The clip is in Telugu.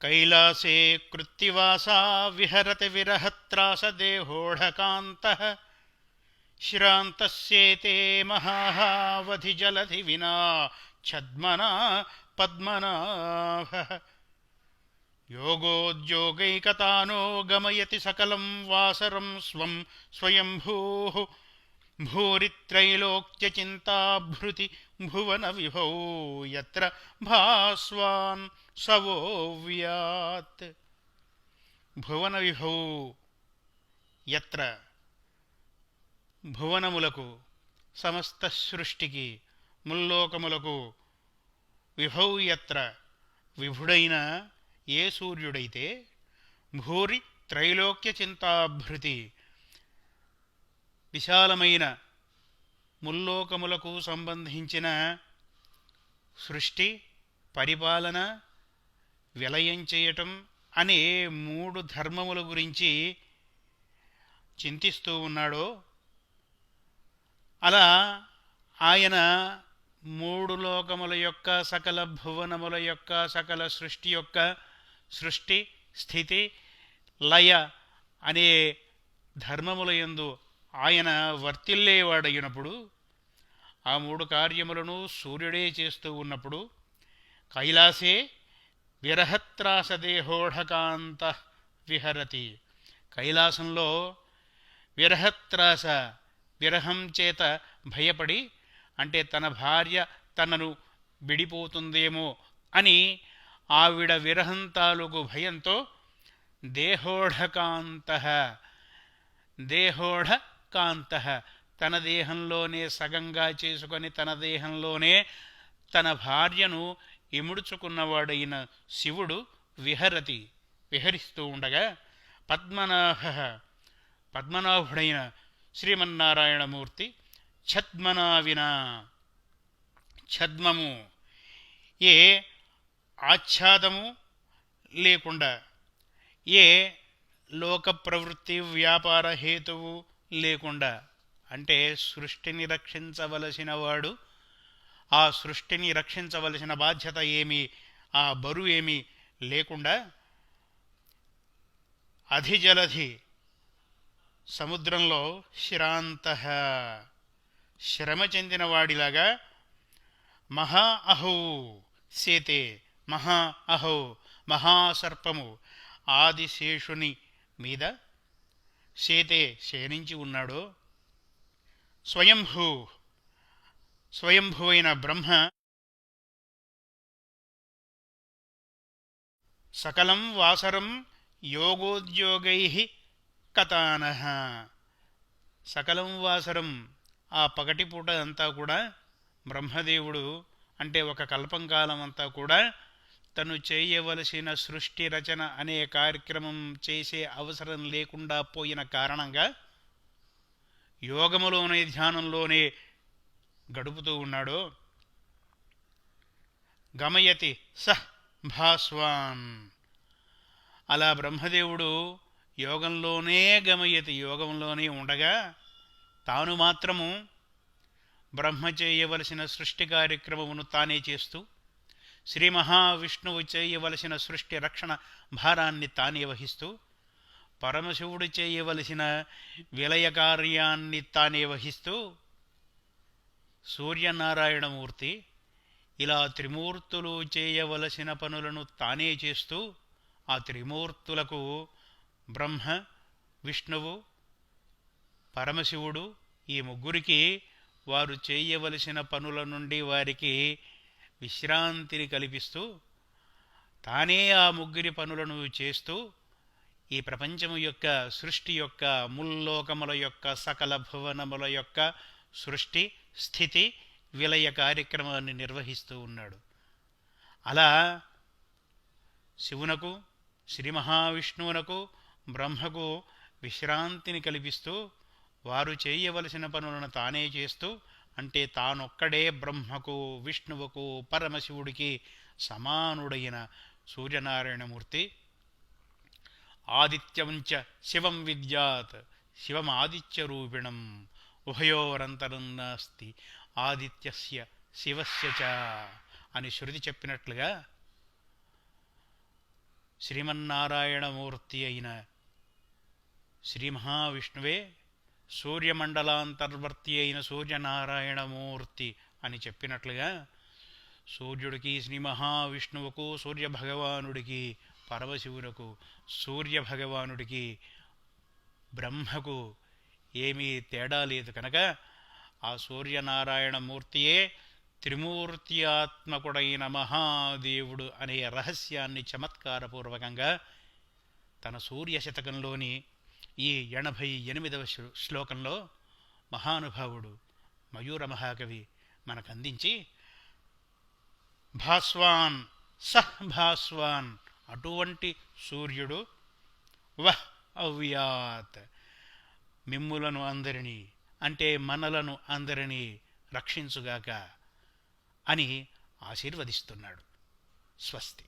कैलासे कृत्तिवासा विहरति विरहत्रासदेहोढकान्तः श्रान्तस्येते महावधिजलधि विना छद्मना पद्मनाभः योगोद्योगैकतानो गमयति सकलं वासरं स्वं स्वयम्भूः भूरित्रैलोक्यचिन्ताभृति भुवनविभौ यत्र भास्वान् సవోవ్యాత్ భువన విభౌ ఎత్ర భువనములకు సమస్త సృష్టికి ముల్లోకములకు విభౌ ఎత్ర విభుడైన ఏ సూర్యుడైతే భూరి త్రైలోక్య చింతాభృతి విశాలమైన ముల్లోకములకు సంబంధించిన సృష్టి పరిపాలన విలయం చేయటం అనే మూడు ధర్మముల గురించి చింతిస్తూ ఉన్నాడో అలా ఆయన మూడు లోకముల యొక్క సకల భువనముల యొక్క సకల సృష్టి యొక్క సృష్టి స్థితి లయ అనే ధర్మముల యందు ఆయన వర్తిల్లేవాడయినప్పుడు ఆ మూడు కార్యములను సూర్యుడే చేస్తూ ఉన్నప్పుడు కైలాసే విరహత్రాసదేహోఢకాంత విహరతి. కైలాసంలో విరహత్రాస విరహం చేత భయపడి అంటే తన భార్య తనను విడిపోతుందేమో అని ఆవిడ విరహం తాలూకు భయంతో దేహోఢకాంత దేహోఢ కాంత తన దేహంలోనే సగంగా చేసుకొని తన దేహంలోనే తన భార్యను ఇముడుచుకున్నవాడైన శివుడు విహరతి విహరిస్తూ ఉండగా పద్మనాభ. పద్మనాభుడైన శ్రీమన్నారాయణమూర్తి ఛద్మనావిన ఛద్మము ఏ ఆచ్ఛాదము లేకుండా ఏ లోక ప్రవృత్తి వ్యాపార హేతువు లేకుండా అంటే సృష్టిని రక్షించవలసిన వాడు ఆ సృష్టిని రక్షించవలసిన బాధ్యత ఏమి ఆ బరువు ఏమి లేకుండా అధిజలధి సముద్రంలో శ్రాంత శ్రమ చెందిన వాడిలాగా మహా అహౌ సేతే మహా అహౌ మహాసర్పము ఆదిశేషుని మీద సేతే శయనించి ఉన్నాడో? స్వయంభూ. స్వయంభువైన బ్రహ్మ సకలం వాసరం యోగోద్యోగై కథాన. సకలం వాసరం ఆ పగటిపూట అంతా కూడా బ్రహ్మదేవుడు అంటే ఒక కల్పం కాలం అంతా కూడా తను చేయవలసిన సృష్టి రచన అనే కార్యక్రమం చేసే అవసరం లేకుండా పోయిన కారణంగా యోగములోనే ధ్యానంలోనే గడుపుతూ ఉన్నాడో. గమయతి సహ్ భాస్వాన్. అలా బ్రహ్మదేవుడు యోగంలోనే గమయతి యోగంలోనే ఉండగా తాను మాత్రము బ్రహ్మ చేయవలసిన సృష్టి కార్యక్రమమును తానే చేస్తూ శ్రీ మహావిష్ణువు చేయవలసిన సృష్టి రక్షణ భారాన్ని తానే వహిస్తూ పరమశివుడు చేయవలసిన విలయ కార్యాన్ని తానే వహిస్తూ సూర్యనారాయణమూర్తి ఇలా త్రిమూర్తులు చేయవలసిన పనులను తానే చేస్తూ ఆ త్రిమూర్తులకు బ్రహ్మ విష్ణువు పరమశివుడు ఈ ముగ్గురికి వారు చేయవలసిన పనుల నుండి వారికి విశ్రాంతిని కల్పిస్తూ తానే ఆ ముగ్గురి పనులను చేస్తూ ఈ ప్రపంచము యొక్క సృష్టి యొక్క ముల్లోకముల యొక్క సకల భువనముల యొక్క సృష్టి స్థితి విలయ కార్యక్రమాన్ని నిర్వహిస్తూ ఉన్నాడు. అలా శివునకు శ్రీ మహావిష్ణువునకు బ్రహ్మకు విశ్రాంతిని కల్పిస్తూ వారు చేయవలసిన పనులను తానే చేస్తూ అంటే తానొక్కడే బ్రహ్మకు విష్ణువుకు పరమశివుడికి సమానుడైన సూర్యనారాయణమూర్తి. ఆదిత్యంచ శివం విద్యాత్ శివమాదిత్య రూపిణం ఉభయోరంతరం నాస్తి ఆదిత్యస్య శివస్య చ అని శృతి చెప్పినట్లుగా శ్రీమన్నారాయణమూర్తి అయిన శ్రీ మహావిష్ణువే సూర్యమండలాంతర్వర్తి అయిన సూర్యనారాయణమూర్తి అని చెప్పినట్లుగా సూర్యుడికి శ్రీ మహావిష్ణువుకు సూర్యభగవానుడికి పరమశివునకు సూర్యభగవానుడికి బ్రహ్మకు ఏమీ తేడా లేదు కనుక ఆ సూర్యనారాయణమూర్తియే త్రిమూర్త్యాత్మకుడైన మహాదేవుడు అనే రహస్యాన్ని చమత్కారపూర్వకంగా తన సూర్యశతకంలోని ఈ ఎనభై ఎనిమిదవ శ్లోకంలో మహానుభావుడు మయూర మహాకవి మనకు అందించి భాస్వాన్ సహ్ భాస్వాన్ అటువంటి సూర్యుడు వహ్ అవ్యాత్. మిమ్ములను అందరినీ అంటే మనలను అందరినీ రక్షించుగాక అని ఆశీర్వదిస్తున్నాడు. స్వస్తి.